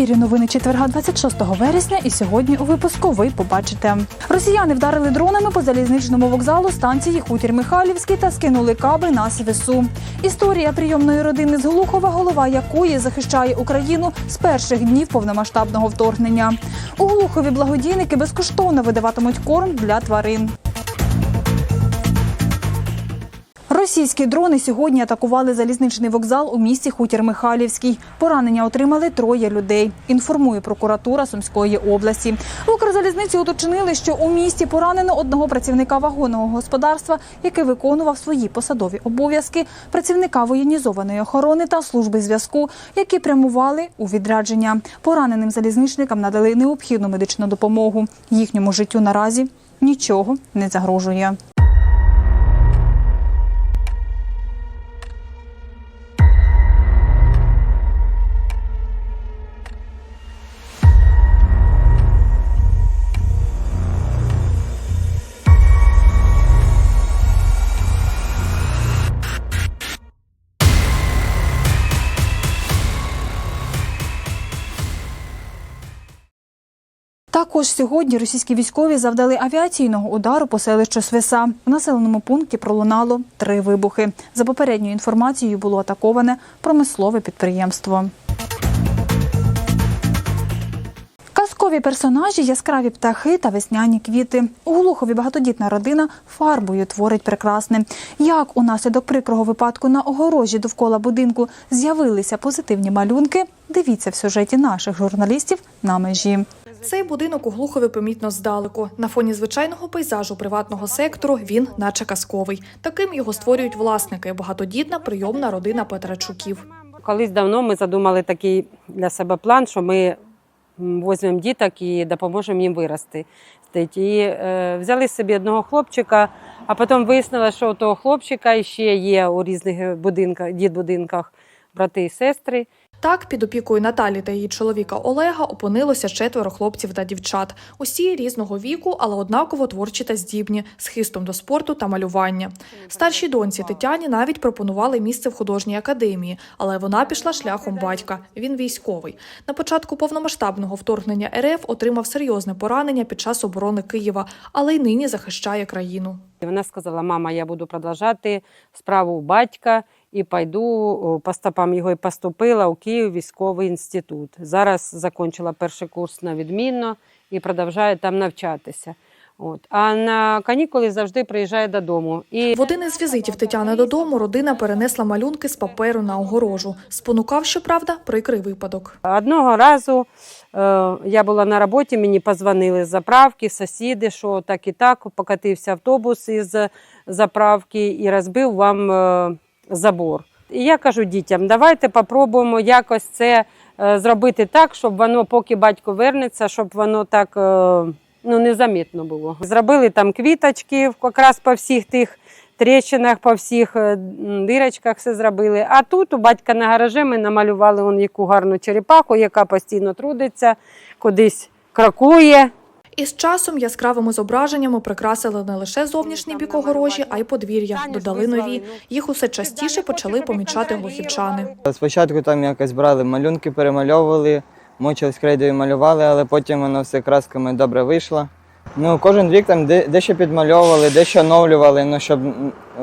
ефірі новини четверга 26 вересня. І сьогодні у випуску ви побачите. Росіяни вдарили дронами по залізничному вокзалу станції Хутір Михайлівський та скинули каби на СВСУ. Історія прийомної родини з Глухова, голова якої захищає Україну з перших днів повномасштабного вторгнення. У Глухові благодійники безкоштовно видаватимуть корм для тварин. Російські дрони сьогодні атакували залізничний вокзал у місті Хутір Михайлівський. Поранення отримали троє людей. Інформує прокуратура Сумської області. Укрзалізниці уточнили, що у місті поранено одного працівника вагонного господарства, який виконував свої посадові обов'язки, працівника воєнізованої охорони та служби зв'язку, які прямували у відрядження. Пораненим залізничникам надали необхідну медичну допомогу. Їхньому життю наразі нічого не загрожує. Також сьогодні російські військові завдали авіаційного удару по селищу Свиса. В населеному пункті пролунало три вибухи. За попередньою інформацією було атаковане промислове підприємство. Казкові персонажі, яскраві птахи та весняні квіти. У Глухові багатодітна родина фарбою творить прекрасне. Як унаслідок прикрого випадку на огорожі довкола будинку з'явилися позитивні малюнки, дивіться в сюжеті наших журналістів на межі. Цей будинок у Глухові помітно здалеку. На фоні звичайного пейзажу приватного сектору він наче казковий. Таким його створюють власники, багатодітна прийомна родина Петрачуків. Колись давно ми задумали такий для себе план, що ми візьмемо діток і допоможемо їм вирости. І е, взяли собі одного хлопчика, а потім вияснили, що у того хлопчика ще є у різних будинках, дітбудинках брати і сестри. Так, під опікою Наталі та її чоловіка Олега опинилося четверо хлопців та дівчат. Усі різного віку, але однаково творчі та здібні, з хистом до спорту та малювання. Старшій доньці Тетяні навіть пропонували місце в художній академії, але вона пішла шляхом батька. Він військовий. На початку повномасштабного вторгнення РФ отримав серйозне поранення під час оборони Києва, але й нині захищає країну. Вона сказала: мама, я буду продовжати справу батька і пойду о, по стопам його і поступила у Київ військовий інститут. Зараз закінчила перший курс на відмінно і продовжує там навчатися. От. А на канікули завжди приїжджає додому. І В один із візитів Тетяни додому родина перенесла малюнки з паперу на огорожу. Спонукав, щоправда, прикрий випадок. Одного разу е, я була на роботі, мені позвонили з заправки, сусіди, що так і так покатився автобус із заправки і розбив вам е, забор. І я кажу дітям, давайте попробуємо якось це е, зробити так, щоб воно, поки батько вернеться, щоб воно так е, ну, незамітно було. Зробили там квіточки якраз по всіх тих тріщинах, по всіх е, дирочках все зробили. А тут у батька на гаражі ми намалювали он яку гарну черепаху, яка постійно трудиться, кудись крокує. І з часом яскравими зображеннями прикрасили не лише зовнішній бік огорожі, а й подвір'я. Додали нові. Їх усе частіше почали помічати глухівчани. Спочатку там якось брали малюнки, перемальовували, мочили скрейдою малювали, але потім воно все красками добре вийшло. Ну, кожен рік там дещо підмальовували, дещо оновлювали, ну, щоб,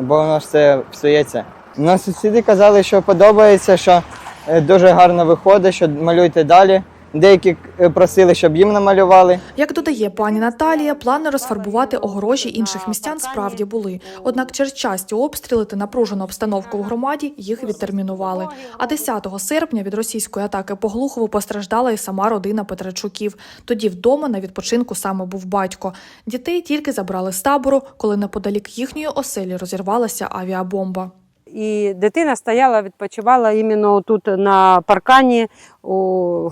бо воно ж все псується. Ну, сусіди казали, що подобається, що е, дуже гарно виходить, що малюйте далі. Деякі е, просили, щоб їм намалювали. Як додає пані Наталія, плани розфарбувати огорожі інших містян справді були. Однак через часті обстріли та напружену обстановку в громаді їх відтермінували. А 10 серпня від російської атаки по Глухову постраждала і сама родина Петрачуків. Тоді вдома на відпочинку саме був батько. Дітей тільки забрали з табору, коли неподалік їхньої оселі розірвалася авіабомба. І дитина стояла, відпочивала іменно тут на паркані в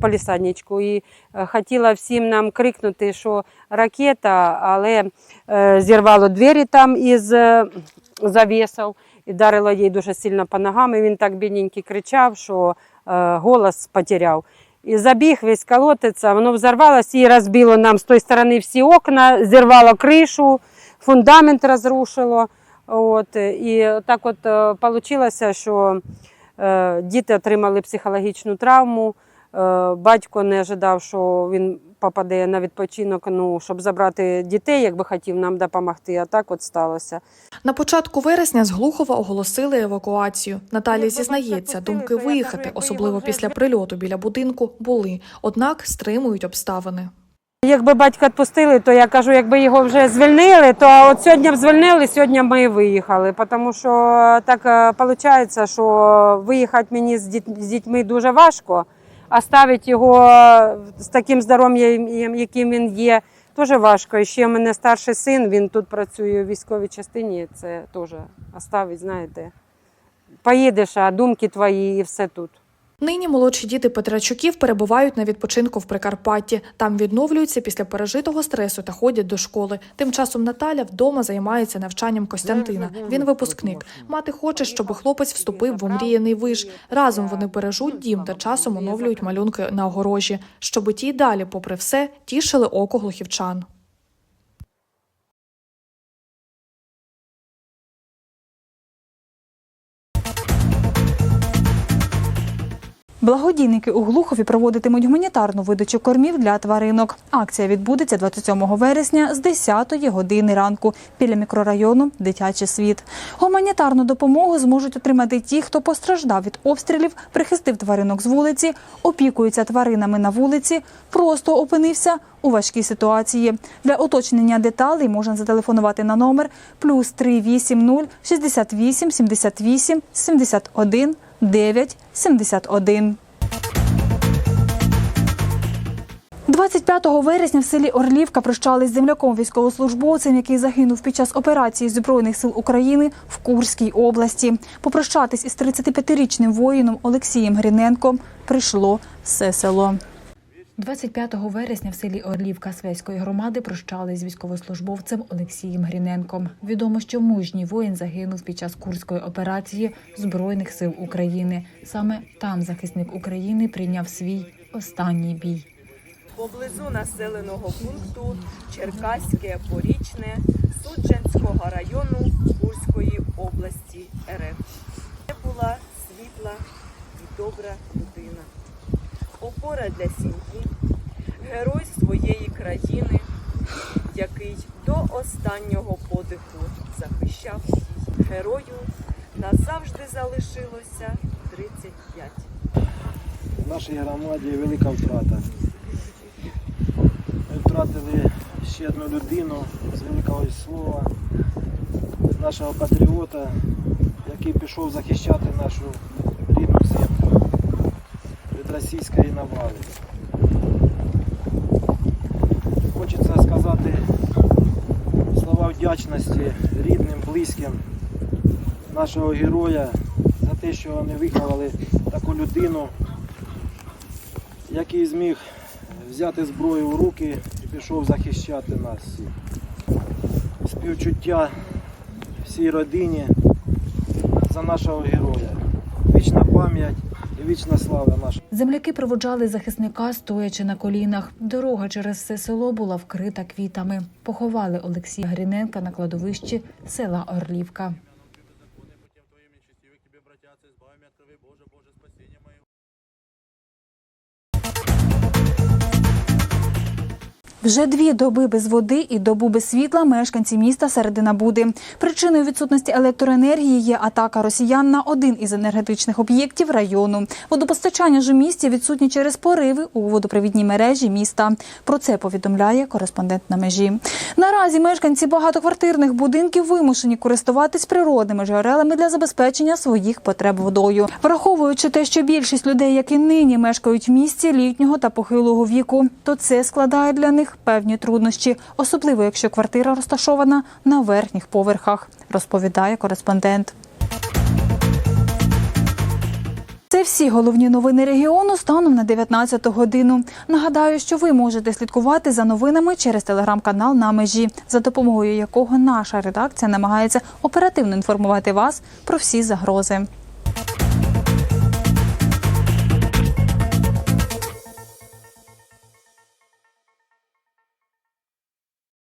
палісадничку. І е, хотіла всім нам крикнути, що ракета, але е, зірвало двері там із е, завісів і вдарило їй дуже сильно по ногам. І він так бідненький кричав, що голос потеряв. І забіг весь колотиться, воно взорвалось і розбило нам з тої сторони всі окна, зірвало кришу, фундамент розрушило. От, і так от вийшло, що е, діти отримали психологічну травму, Е, Батько не ожидав, що він попаде на відпочинок, ну, щоб забрати дітей, якби хотів нам допомогти. А так от сталося. На початку вересня з Глухова оголосили евакуацію. Наталія зізнається, думки виїхати, особливо після прильоту біля будинку, були. Однак стримують обставини. Якби батька відпустили, то я кажу, якби його вже звільнили, то от сьогодні б звільнили, сьогодні ми і виїхали. Тому що так виходить, що виїхати мені з дітьми дуже важко, а ставити його з таким здоров'ям, яким він є, дуже важко. І ще в мене старший син, він тут працює у військовій частині, це теж оставить, знаєте. Поїдеш, а думки твої і все тут. Нині молодші діти Петрачуків перебувають на відпочинку в Прикарпатті. Там відновлюються після пережитого стресу та ходять до школи. Тим часом Наталя вдома займається навчанням Костянтина. Він випускник. Мати хоче, щоб хлопець вступив в омріяний виш. Разом вони бережуть дім та часом оновлюють малюнки на огорожі, щоб ті й далі, попри все, тішили око глухівчан. Благодійники у Глухові проводитимуть гуманітарну видачу кормів для тваринок. Акція відбудеться 27 вересня з 10 години ранку біля мікрорайону Дитячий світ. Гуманітарну допомогу зможуть отримати ті, хто постраждав від обстрілів, прихистив тваринок з вулиці, опікується тваринами на вулиці, просто опинився у важкій ситуації. Для уточнення деталей можна зателефонувати на номер плюс 380 68 78 71 971. 25 вересня в селі Орлівка прощались з земляком військовослужбовцем, який загинув під час операції Збройних сил України в Курській області. Попрощатись із 35-річним воїном Олексієм Гріненком прийшло все село. 25 вересня в селі Орлівка Свеської громади прощались з військовослужбовцем Олексієм Гріненком. Відомо, що мужній воїн загинув під час курської операції Збройних сил України. Саме там захисник України прийняв свій останній бій. поблизу населеного пункту Черкаське Порічне Суджанського району Курської області РФ. Це була світла і добра людина, опора для сім'ї, герой своєї країни, який до останнього подиху захищав її. Герою назавжди залишилося 35. В нашій громаді велика втрата. Ми втратили ще одну людину з великого слова, нашого патріота, який пішов захищати нашу рідну землю від російської навали. Хочеться сказати слова вдячності рідним, близьким нашого героя за те, що вони виховали таку людину, який зміг взяти зброю в руки і пішов захищати нас всіх. Співчуття всій родині за нашого героя. Вічна пам'ять вічна слава наша. Земляки проводжали захисника, стоячи на колінах. Дорога через все село була вкрита квітами. Поховали Олексія Гріненка на кладовищі села Орлівка. Вже дві доби без води і добу без світла мешканці міста Середина Буди. Причиною відсутності електроенергії є атака росіян на один із енергетичних об'єктів району. Водопостачання ж у місті відсутні через пориви у водопровідній мережі міста. Про це повідомляє кореспондент на межі. Наразі мешканці багатоквартирних будинків вимушені користуватись природними джерелами для забезпечення своїх потреб водою, враховуючи те, що більшість людей, які нині мешкають в місті літнього та похилого віку, то це складає для них певні труднощі, особливо якщо квартира розташована на верхніх поверхах, розповідає кореспондент. Це всі головні новини регіону станом на 19 годину. Нагадаю, що ви можете слідкувати за новинами через телеграм-канал на межі, за допомогою якого наша редакція намагається оперативно інформувати вас про всі загрози.